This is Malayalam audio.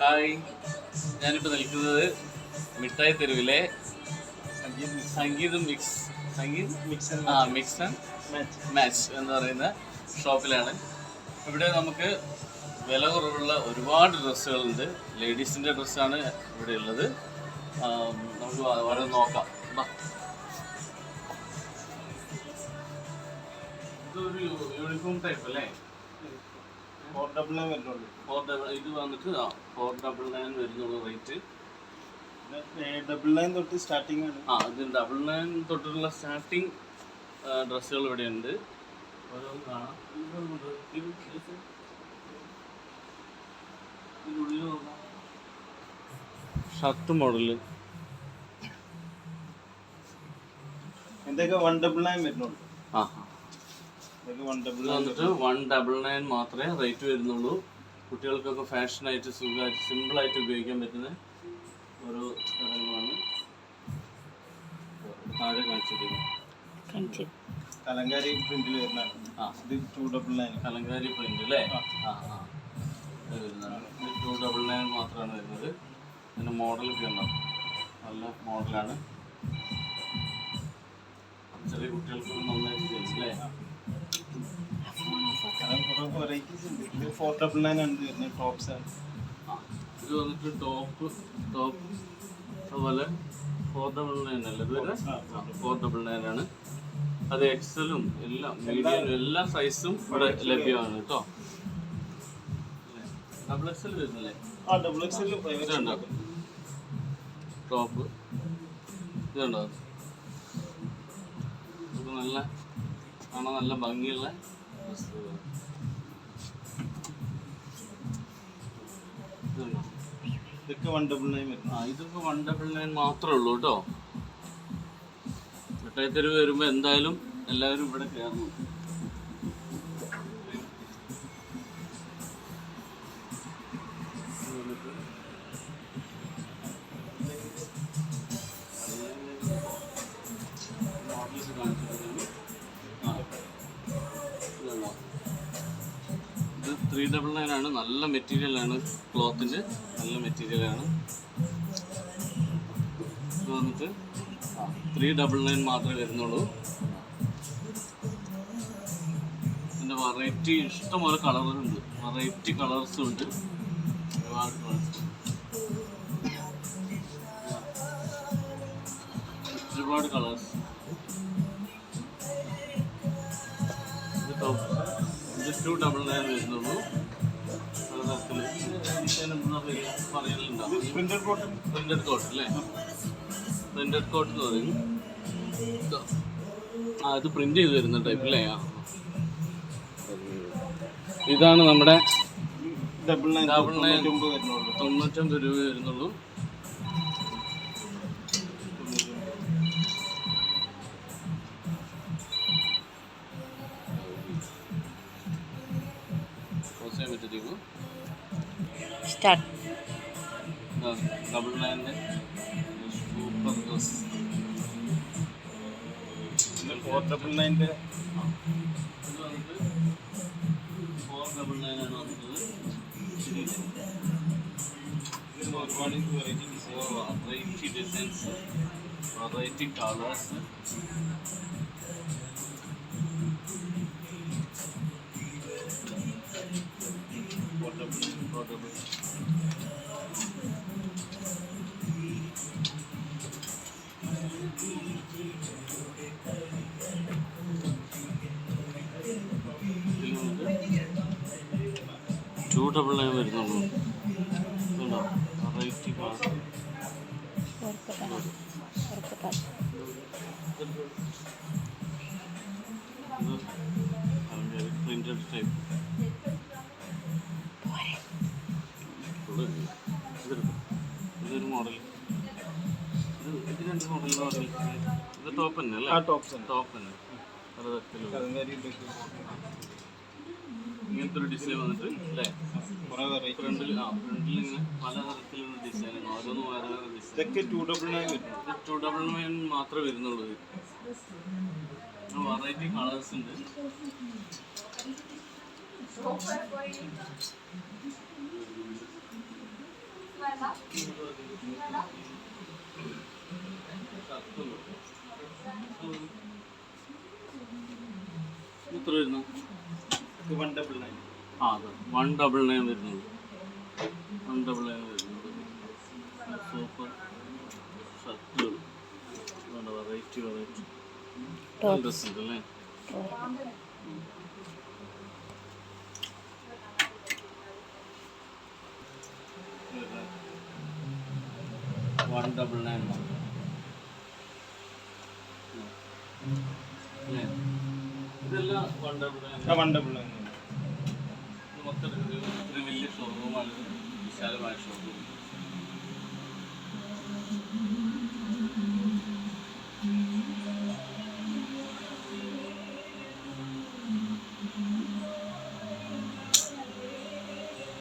ഹായ് ഞാനിപ്പോൾ നിൽക്കുന്നത് മിഠായി തെരുവിലെ സംഗീതം മിക്സ് സംഗീത് മിക്സ് ആ മിക്സ് ആൻഡ് മാച്ച് എന്ന് പറയുന്ന ഷോപ്പിലാണ്. ഇവിടെ നമുക്ക് വില കുറവുള്ള ഒരുപാട് ഡ്രസ്സുകളുണ്ട്. ലേഡീസിന്റെ ഡ്രസ്സാണ് ഇവിടെ ഉള്ളത്. നമുക്ക് ഓരോ നോക്കാം. ഇതൊരു യൂണിഫോം ടൈപ്പ് അല്ലേ? ഫോർ ഡബിൾ നയൻ വരുന്നുള്ളൂ ഫോർ ഡബിൾ ഇത് വന്നിട്ട് ആ ഫോർ ഡബിൾ നയൻ വരുന്നുള്ളൂ റേറ്റ് ഡബിൾ നയൻ തൊട്ട് സ്റ്റാർട്ടിംഗ് ആണ്. ആ ഇത് ഡബിൾ നയൻ തൊട്ടുള്ള സ്റ്റാർട്ടിങ് ഡ്രസ്സുകൾ ഇവിടെ ഉണ്ട് ഓരോന്ന് കാണാം. Shirt model. എന്തൊക്കെ വൺ ഡബിൾ നയൻ വരുന്നുള്ളൂ ആ ഇതൊക്കെ വൺ ഡബിൾ ഇത് നയൻ വന്നിട്ട് വൺ ഡബിൾ നയൻ മാത്രമേ റേറ്റ് വരുന്നുള്ളൂ. കുട്ടികൾക്കൊക്കെ ഫാഷനായിട്ട് സുഖമായിട്ട് സിമ്പിളായിട്ട് ഉപയോഗിക്കാൻ പറ്റുന്ന ഒരു സ്ഥലങ്ങളാണ് താഴെ കാണിച്ചിരിക്കുന്നത് കലങ്കാരി പ്രിന്റിൽ വരുന്നതാണ്. ആ. ഇത് two double nine kalamkari print അല്ലേ ആ. ആ വരുന്നതാണ്. ഇത് ടു ഡബിൾ നയൻ മാത്രമാണ് വരുന്നത്. ഇതിന്റെ മോഡലൊക്കെ ഉണ്ടാവും നല്ല മോഡലാണ് ചെറിയ കുട്ടികൾക്ക് വെറൈറ്റീസ് ഉണ്ട് ഇത് ഫോർ ഡബിൾ നയൻ ആണ് ഇത് വരുന്നത് ടോപ്സ് ആണ് ഇത് വന്നിട്ട് ടോപ്പ് ടോപ്പ് അതുപോലെ ഫോർ ഡബിൾ നയൻ അല്ലേ? ഇത് വരെ ഫോർ ഡബിൾ നയൻ ആണ്. അത് എക്സലും എല്ലാം മീഡിയം എല്ലാ സൈസും ഇവിടെ ലഭ്യമാണ് കേട്ടോ. ഡബിൾ എക്സൽ വരുന്നില്ലേ? ആ ഡബിൾ എക്സ് എൽ ഇതുണ്ടോ? ടോപ്പ് ഇതുണ്ടോ? നല്ല കാണാൻ നല്ല ഭംഗിയുള്ള ഡ്രസ്സുകൾ. ഇതൊക്കെ വൺ ഡബിൾ നയൻ വരുന്നു ആ ഇതൊക്കെ വൺ ഡബിൾ നയൻ മാത്രമേ ഉള്ളൂ കേട്ടോ. മിഠായിത്തെരുവ് വരുമ്പോൾ എന്തായാലും എല്ലാവരും ഇവിടെ കയറണം ഇത് ത്രീ ഡബിൾ നയൻ ആണ് നല്ല മെറ്റീരിയൽ ആണ് ക്ലോത്തിന്റെ നല്ല മെറ്റീരിയൽ ആണ് വന്നിട്ട് ത്രീ ഡബിൾ നയൻ മാത്രമേ വരുന്നുള്ളൂ. ഇതിന്റെ വെറൈറ്റി ഇഷ്ടംപോലെ കളറുണ്ട് വെറൈറ്റി കളേഴ്സും ഉണ്ട് ഒരുപാട് കളേഴ്സ് ഒരുപാട് കളേഴ്സ് ഇത് ടോപ്പ് ടു ഡബിൾ നയൻ വരുന്നുള്ളൂ. പ്രിന്റഡ് കോട്ട് അല്ലേ? പ്രിന്റഡ് കോട്ട് എന്ന് പറയും. ആ ഇത് പ്രിന്റ് ചെയ്ത് വരുന്ന ടൈപ്പ് അല്ലേ ആ. ഇതാണ് നമ്മുടെ ഡബിൾ നയൻ ഡബിൾ നയൻ തൊണ്ണൂറ്റൊമ്പത് രൂപ വരുന്നുള്ളൂ. സ്റ്റാർട്ട് ഡബിൾ നയന്റെ സൂപ്പർ ഡ്രസ് ഫോർ ഡബിൾ നയന്റെ ഇത് വന്നിട്ട് ഫോർ ഡബിൾ നയൻ ആണ് വന്നത് ഒരുപാട് variety design variety designs variety colours two double nine വരുന്നുള്ളൂ. പ്രിന്റഡ് ടൈപ്പ് ഇതൊരു മോഡൽ മോഡൽ മോഡൽ ഇത് ടോപ്പ് തന്നെ അല്ലേ? ഉണ്ട് ടോപ്പ് തന്നെ. ഇങ്ങനത്തെ ഒരു ഡിസൈൻ വന്നിട്ട് അല്ലേ? ഫ്രണ്ടിൽ ആ ഫ്രണ്ടിൽ ഇങ്ങനെ പലതരത്തിലുള്ള ഡിസൈനാണ് ഓരോന്നും വേറെ വേറെ ഡിസൈൻ ഇതൊക്കെ two double nine two double nine മാത്രമേ വരുന്നുള്ളൂ. വെറൈറ്റി കളേഴ്സ് ഉണ്ട്. എത്ര വരുന്നു വൺ ഡബിൾ നയൻ ആ അതെ വൺ ഡബിൾ നയൻ വരുന്നത് വൺ ഡബിൾ നയൻ വരുന്നത് സൂപ്പർ ഷർട്ടുകൾ വെറൈറ്റി വെറൈറ്റി ഡ്രസ് ഉണ്ട് അല്ലേ? വൺ ഡബിൾ നയൻ അല്ലേ ഇതെല്ലാം ഒരു ഒരു വലിയ ഷോറൂമാണ് വിശാലമായ ഷോറൂം